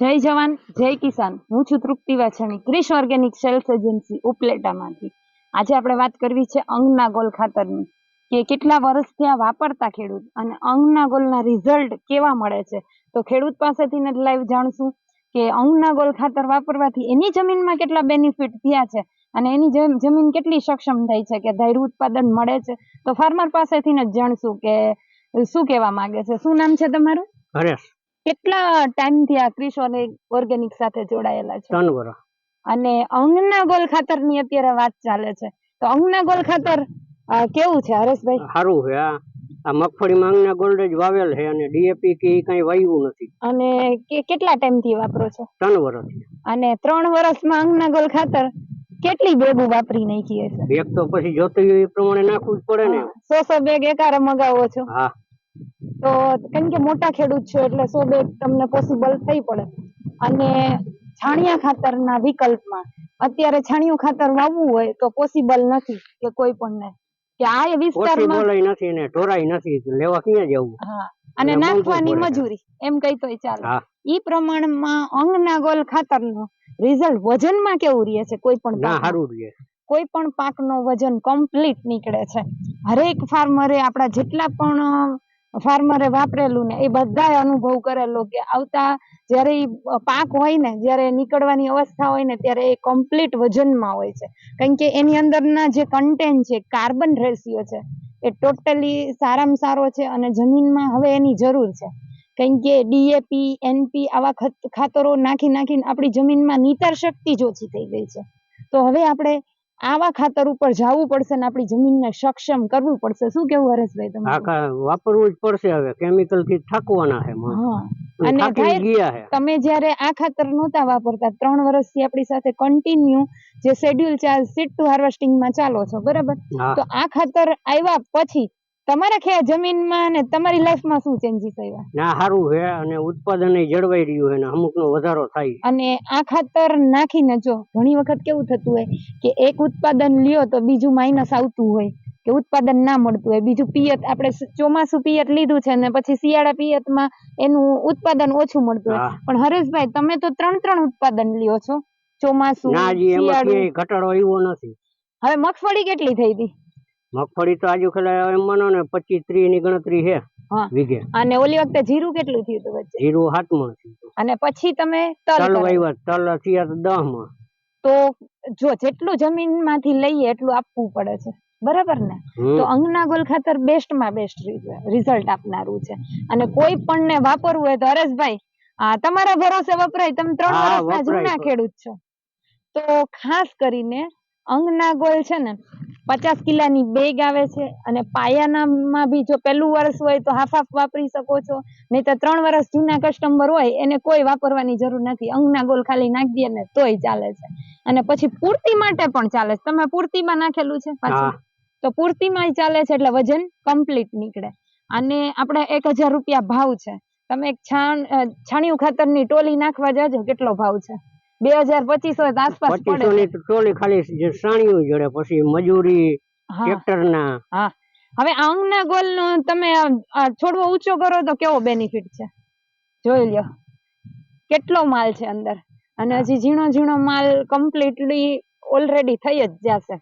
જવાન, જય કિસાન. હું છું Trupti Vachhani, Krish organic sales agency, ઉપલેટામાંથી. આજે આપણે વાત કરવી છે અંગના ગોલ ખાતરની, કે કેટલા વર્ષથી આ વાપરતા ખેડૂત અને અંગના ગોલના રિઝલ્ટ કેવા મળે છે. તો ખેડૂત પાસેથી જ લાઈવ જાણશું કે અંગના ગોલ ખાતર વાપરવાથી એની જમીનમાં કેટલા બેનિફિટ થયા છે અને એની જમીન કેટલી સક્ષમ થઈ છે કે ધૈર્ય ઉત્પાદન મળે છે. તો ફાર્મર પાસેથી જ જાણશું કે શું કહેવા માંગે છે. શું નામ છે તમારું? હરેશ. કેટલા ટાઈમથી આ ક્રિશ ઓર્ગેનિક સાથે જોડાયેલા છે? ત્રણ વર્ષ અને અંગના ગોલ ખાતરની અત્યારે વાત ચાલે છે. તો અંગના ગોલ ખાતર કેવું છે હરેશભાઈ? સારું છે આ. મગફળી માં અંગના ગોલ્ડ જ વાવેલ છે અને ડીએપી કે કઈ વાવ્યું નથી. અને કેટલા ટાઈમથી વાપરો છો? ત્રણ વર્ષ અને ત્રણ વર્ષમાં અંગના ગોલ ખાતર કેટલી બેગો વાપરી નાખી હશે? એક તો પછી જોતી એ પ્રમાણે નાખવું જ પડે ને. સો સો બેગ એકારે મગાવો છો. હા. તો કેમ કે મોટા ખેડૂત છો એટલે સો બેગ તમને પોસિબલ થઈ પડે. અને છાણિયા ખાતરના વિકલ્પમાં અત્યારે છાણિયું ખાતર વાવવું હોય તો પોસિબલ નથી કે કોઈ પણને કે આ એ વિસ્તારમાં નથી ને ઢોરાય નથી લેવા ક્યાં જવું? હા અને નાખવાની મજૂરી એમ કઈ તોય ચાલે. ઈ પ્રમાણમાં અંગના ગોલ ખાતરનું રિઝલ્ટ વજનમાં કેવું રહે છે? કોઈ પણ ના સારું રહે. કોઈ પણ પાકનો વજન કમ્પ્લીટ નીકળે છે. હરેક ફાર્મરે આપણા જેટલા પણ ફાર્મરે વાપરેલું ને એ બધાએ અનુભવ કરેલો કે આવતા જ્યારે એ પાક હોય ને, જ્યારે નીકળવાની અવસ્થા હોય ને, ત્યારે એ કમ્પ્લીટ વજનમાં હોય છે. કારણ કે એની અંદરના જે કન્ટેન્ટ છે કાર્બન રેશિયો છે, એ ટોટલી સારામાં સારો છે અને જમીનમાં હવે એની જરૂર છે. કારણ કે ડીએપી એનપી આવા ખત- ખાતરો નાખી નાખીને આપણી જમીનમાં નિતાર શક્તિ જ ઓછી થઈ ગઈ છે. તો હવે આપણે આવા ખાતર ઉપર જવું પડશે ને આપણી જમીનને સક્ષમ કરવું પડશે. શું કેવું હરેશભાઈ તમે આખા વાપરવું જ પડશે હવે. કેમિકલથી થાકવાના છે હા. અને તમે જ્યારે આ ખાતર નહોતા વાપરતા ત્રણ વર્ષથી આપણી સાથે કન્ટિન્યુ જે શેડ્યુલ ચાલ સીટ ટુ હાર્વેસ્ટિંગમાં ચાલો છો બરાબર? તો આ ખાતર આવ્યા પછી તમારા ખે જમીનમાં અને તમારી લાઈફમાં શું ચેન્જીસ આવ્યા? ના સારું છે અને ઉત્પાદન જળવાઈ રહ્યું છે ને અમુક નો વધારો થાય. અને આ ખાતર નાખીને જો ઘણી વખત કેવું થતું હોય કે એક ઉત્પાદન લ્યો તો બીજું માઇનસ આવતું હોય કે ઉત્પાદન ના મળતું હોય. બીજું પિયત આપણે ચોમાસું પિયત લીધું છે ને પછી શિયાળા પિયતમાં એનું ઉત્પાદન ઓછું મળતું હોય. પણ હરેશભાઈ તમે તો ત્રણ ત્રણ ઉત્પાદન લ્યો છો ચોમાસું ના જી એમાં ઘટાડો આવ્યો નથી. હવે મગફળી કેટલી થઈ હતી? મગફળી તો આજુ ખાલી એમ માનો ને પચીસ ત્રીસની ગણતરી છે હા. વીઘે. અને ઓલી વખતે જીરું કેટલું થયું હતું વચ્ચે? જીરું હાથમાં અને પછી તમે તલ તલ વાવ્યા તલ અત્યારે દહમાં તો જો જેટલું જમીનમાંથી લઈએ એટલું આપવું પડે છે. બરાબર ને? તો અંગના ગોલ ખાતર બેસ્ટમાં બેસ્ટ રિઝલ્ટ આપનારું છે. અને કોઈ પણ ને વાપરવું હોય તો હરેશભાઈ આ તમારા ભરોસે વપરાય. તમે ત્રણ વર્ષના જૂના ખેડૂત છો. તો ખાસ કરીને અંગના ગોલ છે ને પચાસ કિલ્લાની બેગ આવે છે અને પાયાનામાં બી જો પહેલું વર્ષ હોય તો હાફ હાફ વાપરી શકો છો. નહીં તો ત્રણ વર્ષ જૂના કસ્ટમર હોય એને કોઈ વાપરવાની જરૂર નથી. અંગના ગોલ ખાલી નાખી દે ને તોય ચાલે છે. અને પછી પૂર્તિ માટે પણ ચાલે છે. તમે પૂર્તિમાં નાખેલું છે પાછું? તો પૂર્તિમાં ચાલે છે એટલે વજન કમ્પ્લીટ નીકળે. અને આપણે એક હજાર રૂપિયા ભાવ છે. તમે એક છાણ છાણિયું છાણિયું ખાતરની ટોલી નાખવા જાજો કેટલો ભાવ છે? બે હજાર પચીસો આસપાસ પચીસો ની ટ્રોલી ખાલી સાણીઓ જોડે પછી મજૂરી ટ્રેક્ટર ના હવે આ અંગના ગોલ તમે આ આ છોડવો ઊંચો કરો તો કેવો બેનિફિટ છે? જોઈ લ્યો. કેટલો માલ છે અંદર? અને હજી ઝીણો ઝીણો માલ કમ્પ્લીટલી ઓલરેડી થઈ જ જશે.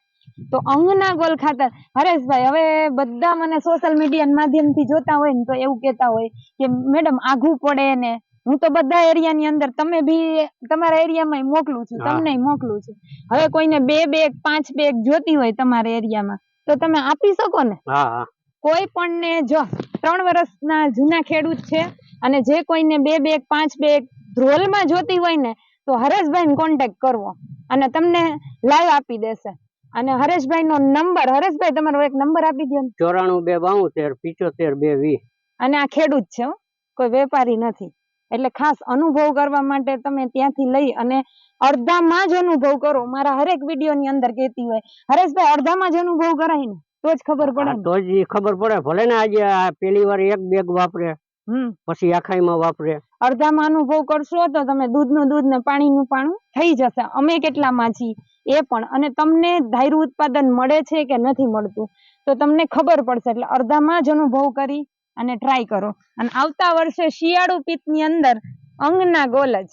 તો અંગના ગોલ ખાતર હરેશભાઈ હવે બધા મને સોશિયલ મીડિયા માધ્યમથી જોતા હોય ને તો એવું કહેતા હોય કે મેડમ આઘું પડે ને હું તો બધા એરિયાની અંદર તમે બી તમારા એરિયામાં મોકલું છું તમને મોકલું છું. હવે કોઈને બે બેગ પાંચ બેગ જોતી હોય તમારા એરિયામાં તો તમે આપી શકો ને? હા હા. કોઈ પણ ને જો ત્રણ વર્ષના જૂના ખેડૂત છે અને જે કોઈને બે બેગ પાંચ બેગ ધ્રોલમાં જોતી હોય ને તો હરેશભાઈ કોન્ટેક્ટ કરવો અને તમને લાઈવ આપી દેશે. અને હરેશભાઈ નો નંબર હરેશભાઈ તમારો એક નંબર આપી દો ચોરાણું બે બાઉતેર પિચોતેર બે વી. અને આ ખેડૂત છે હો, કોઈ વેપારી નથી. એટલે ખાસ અનુભવ કરવા માટે તમે ત્યાંથી લઈ અને અડધામાં જ અનુભવ કરો. મારા હરેક વીડિયો ની અંદર કહેતી હોય હરેશભાઈ અડધામાં જ અનુભવ કરાય ને? તો જ ખબર પડે તો જ ખબર પડે. ભલે ને આજે પેલી વાર એક બેગ વાપરે હમ. પછી આખાઈમાં વાપરે. અડધામાં અનુભવ કરશો તો તમે દૂધનું દૂધ ને પાણીનું પાણું થઈ જશે. અમે કેટલામાં છીએ? એ પણ. અને તમને ધાર્યું ઉત્પાદન મળે છે કે નથી મળતું? તો તમને ખબર પડશે. એટલે અડધામાં જ અનુભવ કરી અને ટ્રાય કરો. અને આવતા વર્ષે શિયાળુ પિત્તની અંદર અંગના ગોલ જ.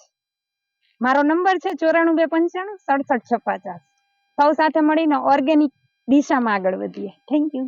મારો નંબર છે ચોરાણું બે પંચાણું, સડસઠ છ સૌ સાથે મળીને ઓર્ગેનિક દિશામાં આગળ વધીએ. Thank you